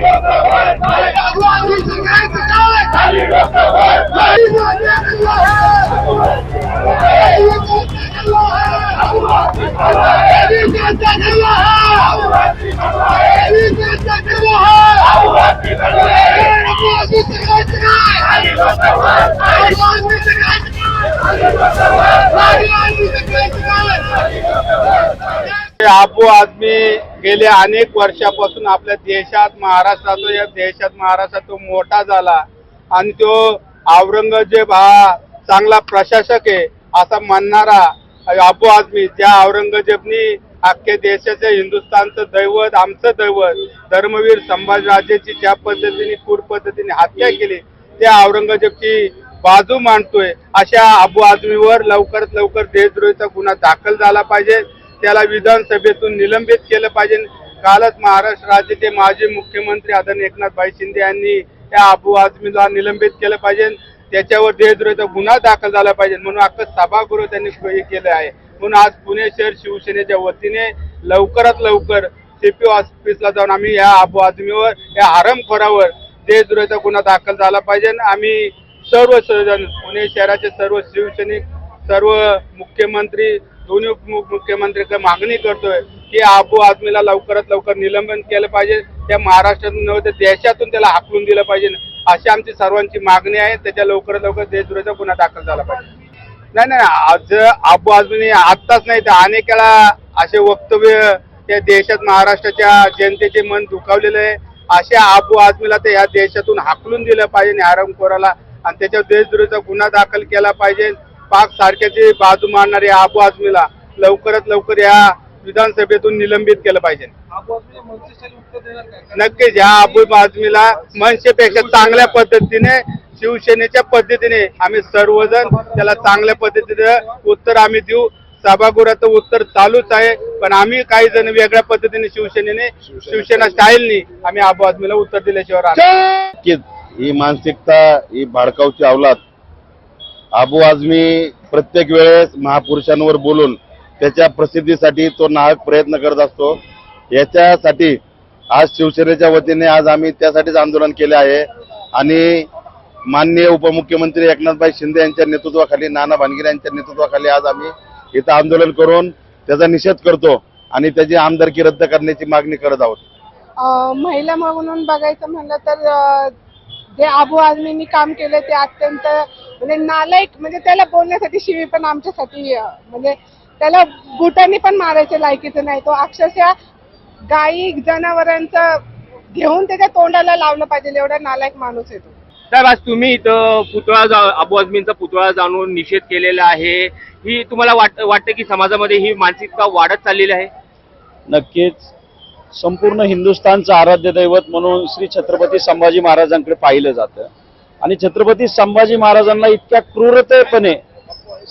Viva Abu आदमी गेल्या अनेक वर्षापासून आपल्या देशात महाराष्ट्रात या देशात महाराष्ट्रात तो मोठा झाला. आणि तो औरंगजेब हा चांगला प्रशासक आहे असा म्हणणारा आबू आदमी. त्या औरंगजेबनी अख्ख्या देशाच्या हिंदुस्थानचं दैवत आमचं दैवत धर्मवीर संभाजीराजेची ज्या पद्धतीने पूर पद्धतीने हत्या केली त्या औरंगजेबची बाजू मांडतोय. अशा आबू आदमीवर लवकरात लवकर देशद्रोहीचा गुन्हा दाखल झाला पाहिजे. त्याला विधानसभेतून निलंबित केलं पाहिजे. कालच महाराष्ट्र राज्याचे माजी मुख्यमंत्री आदरणीय एकनाथभाई शिंदे यांनी या आबू आझमीला निलंबित केलं पाहिजे. त्याच्यावर देशद्रोहीचा गुन्हा दाखल झाला पाहिजे म्हणून अख्खं सभागृह त्यांनी हे केलं आहे. म्हणून आज पुणे शहर शिवसेनेच्या वतीने लवकरात लवकर सीपी ऑफिसला जाऊन आम्ही या आबू आझमीवर या हरमखोरावर देशद्रोहीचा गुन्हा दाखल झाला पाहिजे. आम्ही सर्व जण पुणे शहराचे सर्व शिवसैनिक सर्व मुख्यमंत्री दोन्ही उपमुख्यमंत्र्यांकडे मागणी करतोय की आबू आदमीला लवकरात लवकर निलंबन केलं पाहिजे. त्या महाराष्ट्रातून नव्हे तर देशातून त्याला हाकलून दिलं पाहिजे. अशी आमची सर्वांची मागणी आहे. त्याच्या लवकरात लवकर देशद्रोहाचा गुन्हा दाखल झाला पाहिजे. नाही नाही आज आबू आजमीने आत्ताच नाही तर अनेक वेळा असे वक्तव्य त्या देशात महाराष्ट्राच्या जनतेचे मन दुखावलेलं आहे. अशा आबू आजमीला ते या देशातून हाकलून दिलं पाहिजे हरमखोराला आणि त्याच्यावर देशद्रोहाचा गुन्हा दाखल केला पाहिजे. पाक सारख्याची बाजू मारणारे आबू आजमीला लवकरात लवकर या विधानसभेतून निलंबित केलं पाहिजे. नक्कीच ह्या आबू आजमीला मनसेपेक्षा चांगल्या पद्धतीने शिवसेनेच्या पद्धतीने आम्ही सर्वजण त्याला चांगल्या पद्धतीने उत्तर आम्ही देऊ. सभागृहाचं उत्तर चालूच आहे पण आम्ही काही जण वेगळ्या पद्धतीने शिवसेनेने शिवसेना स्टाईलनी आम्ही आबू आजमीला उत्तर दिल्याशिवाय ही मानसिकता ही भाडकावची अवलाद अबू आझमी प्रत्येक वेळेस महापुरुषांवर बोलून त्याच्या प्रसिद्धीसाठी तो नाहक प्रयत्न करत असतो. याच्यासाठी आज शिवसेनेच्या वतीने आज आम्ही त्यासाठीच आंदोलन केले आहे. आणि माननीय उपमुख्यमंत्री एकनाथभाई शिंदे यांच्या नेतृत्वाखाली नाना भानगिरे यांच्या नेतृत्वाखाली आज आम्ही इथं आंदोलन करून त्याचा निषेध करतो आणि त्याची आमदारकी रद्द करण्याची मागणी करत आहोत. महिला म्हणून बघायचं म्हणलं तर जे आबू आझमींनी काम केलं ते अत्यंत म्हणजे नालायक म्हणजे त्याला बोलण्यासाठी शिवी पण आमच्यासाठी म्हणजे त्याला बुटांनी पण मारायचे लायकीचं नाही. तो अक्षरशः गायी जनावरांचं घेऊन त्याच्या तोंडाला लावलं पाहिजे एवढा नालायक माणूस आहे तो. साहेब आज तुम्ही इथं पुतळा जा- अबू आझमींचा पुतळा जाणून निषेध केलेला आहे. ही तुम्हाला वाट वाटतं की समाजामध्ये ही मानसिकता वाढत चाललेली आहे? नक्कीच. संपूर्ण हिंदुस्थानचं आराध्य दैवत म्हणून श्री छत्रपती संभाजी महाराजांकडे पाहिलं जातं. आणि छत्रपती संभाजी महाराजांना इतक्या क्रूरतेपणे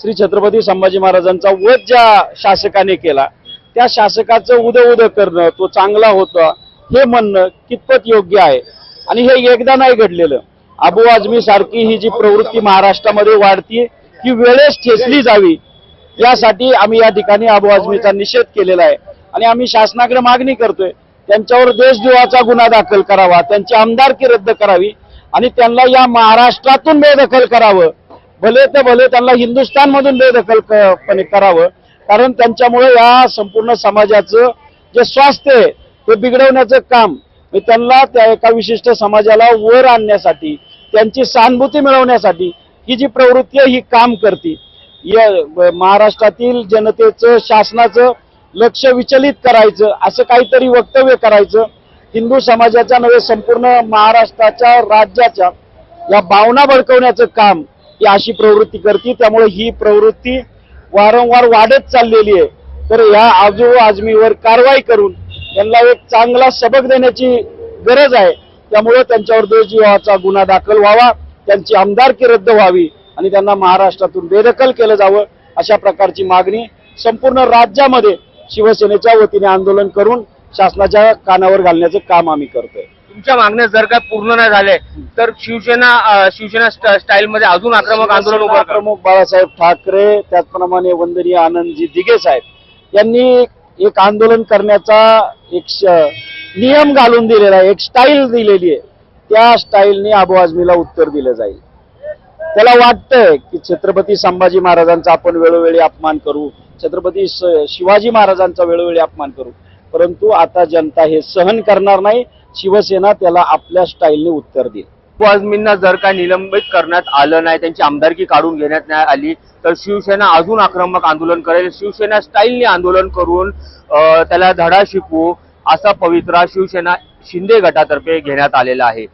श्री छत्रपती संभाजी महाराजांचा वध ज्या शासकाने केला त्या शासकाचं उदं उदं करणं तो चांगला होता हे म्हणणं कितपत योग्य आहे? आणि हे एकदा नाही घडलेलं. अबू आझमी सारखी ही जी प्रवृत्ती महाराष्ट्रामध्ये वाढती ती वेळेस ठेचली जावी. यासाठी आम्ही या ठिकाणी अबू आजमीचा निषेध केलेला आहे. आणि आम्ही शासनाकडे मागणी करतोय. त्यांच्यावर देशद्रोहाचा गुन्हा दाखल करावा त्यांची आमदारकी रद्द करावी आणि त्यांना या महाराष्ट्रातून बेदखल करावं. भले तर भले त्यांना हिंदुस्थानमधून बेदखल करावं कारण त्यांच्यामुळे या संपूर्ण समाजाचं जे स्वास्थ्य आहे ते बिघडवण्याचं काम त्यांना त्या एका विशिष्ट समाजाला वर आणण्यासाठी त्यांची सहानुभूती मिळवण्यासाठी ही जी प्रवृत्ती आहे ही काम करते. या महाराष्ट्रातील जनतेचं शासनाचं लक्ष विचलित करायचं असं काहीतरी वक्तव्य करायचं. हिंदू समाजाच्या नव्हे संपूर्ण महाराष्ट्राच्या राज्याच्या या भावना भडकवण्याचं काम ही अशी प्रवृत्ती करते. त्यामुळे ही प्रवृत्ती वारंवार वाढत चाललेली आहे. तर या आजू आजमीवर कारवाई करून त्यांना एक चांगला सबक देण्याची गरज आहे. त्यामुळे त्यांच्यावर देशजीवाचा गुन्हा दाखल व्हावा त्यांची आमदारकी रद्द व्हावी आणि त्यांना महाराष्ट्रातून बेदखल केलं जावं अशा प्रकारची मागणी संपूर्ण राज्यामध्ये शिवसेनेच्या वतीने आंदोलन करून शासनाच्या कानावर घालण्याचं काम आम्ही करतोय. तुमच्या मागण्या जर का पूर्ण नाही झाले तर शिवसेना शिवसेना स्टाईल मध्ये अजून आक्रमक आंदोलन उभं. प्रमुख बाळासाहेब ठाकरे त्याचप्रमाणे वंदनीय आनंदजी दिघे साहेब यांनी एक आंदोलन करण्याचा एक नियम घालून दिलेला आहे एक स्टाईल दिलेली आहे. त्या स्टाईलने अबू आझमीला उत्तर दिलं जाईल. त्याला वाटतंय की छत्रपती संभाजी महाराजांचा आपण वेळोवेळी अपमान करू छत्रपती शिवाजी महाराजांचा वेळोवेळी अपमान करू. परंतु आता जनता हे सहन करणार नाही. शिवसेना त्याला आपल्या स्टाईलने उत्तर देईल. अबू जर काय निलंबित करण्यात आलं नाही त्यांची आमदारकी काढून घेण्यात नाही आली तर शिवसेना अजून आक्रमक आंदोलन करेल. शिवसेना स्टाईलने आंदोलन करून त्याला धडा शिकवू असा पवित्रा शिवसेना शिंदे गटातर्फे घेण्यात आलेला आहे.